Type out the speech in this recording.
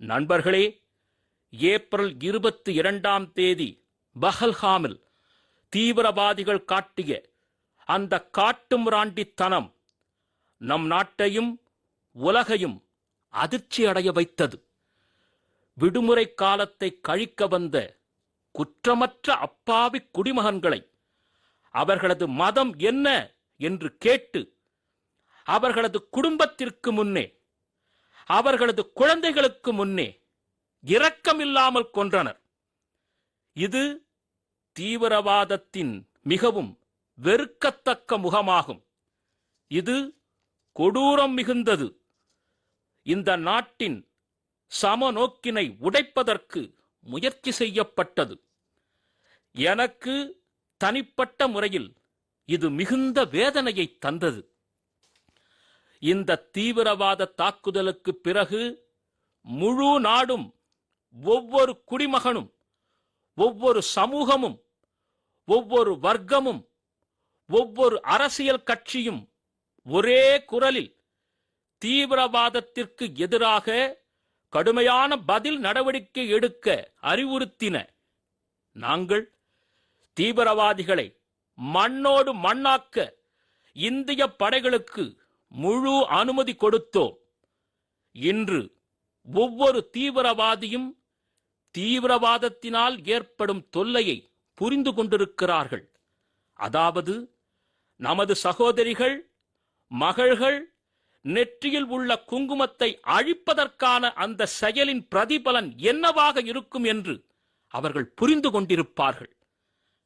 நண்பர்களே ஏப்ரல் இருபத்தி இரண்டாம் தேதி பஹல்ஹாமில் தீவிரவாதிகள் காட்டிய அந்த காட்டுமிராண்டித்தனம் நம் நாட்டையும் உலகையும் அதிர்ச்சி அடைய வைத்தது. விடுமுறை காலத்தை கழிக்க வந்த குற்றமற்ற அப்பாவி குடிமகன்களை அவர்களது மதம் என்ன என்று கேட்டு அவர்களது குடும்பத்திற்கு முன்னே அவர்களது குழந்தைகளுக்கு முன்னே இரக்கமில்லாமல் கொன்றனர். இது தீவிரவாதத்தின் மிகவும் வெறுக்கத்தக்க முகமாகும். இது கொடூரம் மிகுந்தது. இந்த நாட்டின் சமநோக்கினை உடைப்பதற்கு முயற்சி செய்யப்பட்டது. எனக்கு தனிப்பட்ட முறையில் இது மிகுந்த வேதனையை தந்தது. இந்த தீவிரவாத தாக்குதலுக்கு பிறகு முழு நாடும் ஒவ்வொரு குடிமகனும் ஒவ்வொரு சமூகமும் ஒவ்வொரு வர்க்கமும் ஒவ்வொரு அரசியல் கட்சியும் ஒரே குரலில் தீவிரவாதத்திற்கு எதிராக கடுமையான பதில் நடவடிக்கை எடுக்க அறிவுறுத்தின நாங்கள் தீவிரவாதிகளை மண்ணோடு மண்ணாக்க இந்திய படைகளுக்கு முழு அனுமதி கொடுத்தோம். இன்று ஒவ்வொரு தீவிரவாதியும் தீவிரவாதத்தினால் ஏற்படும் தொல்லையை புரிந்து கொண்டிருக்கிறார்கள். அதாவது நமது சகோதரிகள் மகள்கள் நெற்றியில் உள்ள குங்குமத்தை அழிப்பதற்கான அந்த செயலின் பிரதிபலன் என்னவாக இருக்கும் என்று அவர்கள் புரிந்து கொண்டிருப்பார்கள்.